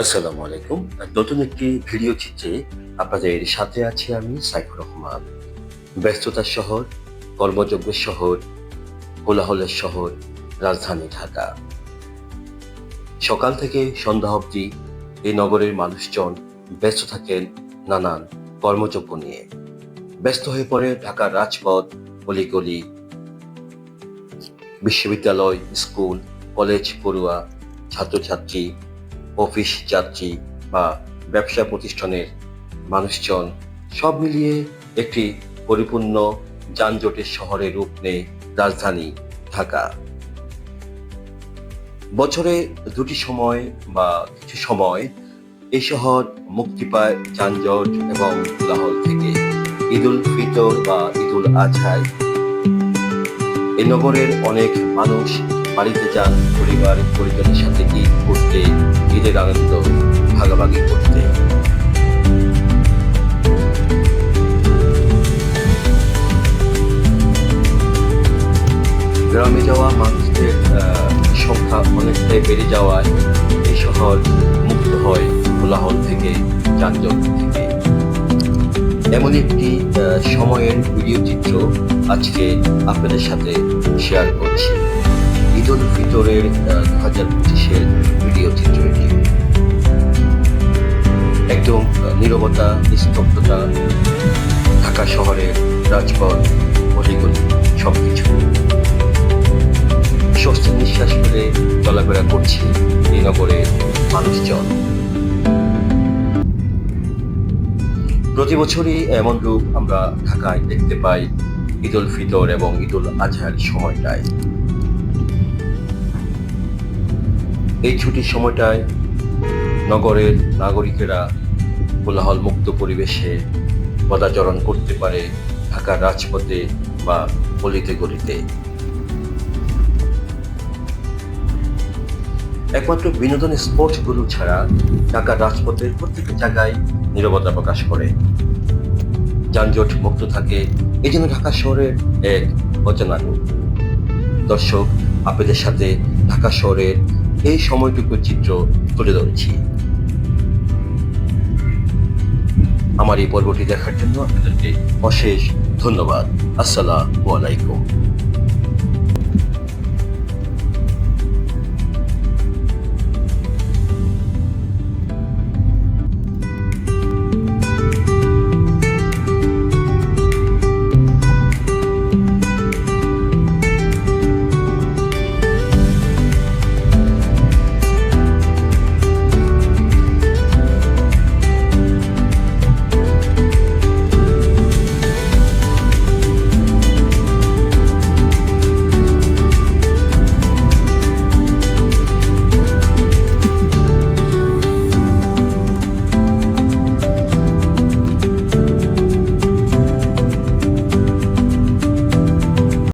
আসসালামু আলাইকুম। নতুন একটি ভিডিও চিত্রে আপনাদের সাথে আছি আমি সাইফুর রহমান। ব্যস্ততার শহর কর্মযোগ্যের শহর, কোলাহলের শহর, রাজধানী ঢাকা। সকাল থেকে সন্ধ্যা অবধি এই নগরের মানুষজন ব্যস্ত থাকেন নানান কর্মযোগ্য নিয়ে। ব্যস্ত হয়ে পড়ে ঢাকার রাজপথ, অলিগলি, বিশ্ববিদ্যালয়, স্কুল, কলেজ, পড়ুয়া, ছাত্রছাত্রী অফিস, যাত্রী বা ব্যবসা প্রতিষ্ঠানের মানুষজন সব মিলিয়ে একটি পরিপূর্ণ যানজটের শহরে রূপ নেয় রাজধানী ঢাকা। বছরে দুটি সময় বা কিছু সময় এই শহর মুক্তি পায় যানজট এবং কোলাহল থেকে। ঈদুল ফিতর বা ঈদুল আজহায়। এই নগরের অনেক মানুষ বাড়িতে যান, পরিবার, পরিজনের সাথে ঈদ করতে ঈদের আনন্দ, ভাগাভাগি করতে। গ্রামে যাওয়া মানুষদের সংখ্যা অনেকটাই বেড়ে যাওয়ায় এই শহর মুক্ত হয় কোলাহল থেকে, যানজট থেকে। এমন একটি সময়ের ভিডিও চিত্র আজকে আপনাদের সাথে শেয়ার করছি। ঈদ উল ফিতরের দু হাজার পঁচিশের ভিডিও চিত্র এটি একদম নীরবতা, নিস্তব্ধতা, ঢাকা শহরের রাজপথ অলিগলি সবকিছু। স্বস্তি নিঃশ্বাস ফেলে চলাফেরা করছি এই নগরের মানুষজন। প্রতি বছরই এমন রূপ আমরা ঢাকায় দেখতে পাই ঈদ উল ফিতর এবং ঈদ উল আজহার সময়টায় এই ছুটির সময়টায় নগরের নাগরিকেরা কোলাহল মুক্ত পরিবেশে পদাচরণ করতে পারে ঢাকার রাজপথে বা গলিতে গলিতে। একমাত্র বিনোদন স্পোর্টসগুলো ছাড়া ঢাকার রাজপথের প্রত্যেকটা জায়গায় নীরবতা প্রকাশ করে। যানজট মুক্ত থাকে এই জন্য ঢাকা শহরের এক অচেনা রূপ দর্শক, আপনাদের সাথে ঢাকা শহরের এই সময়টুকুর চিত্র তুলে ধরেছি। আমার এই পর্বটি দেখার জন্য আপনাদেরকে অশেষ ধন্যবাদ। আসসালামু আলাইকুম।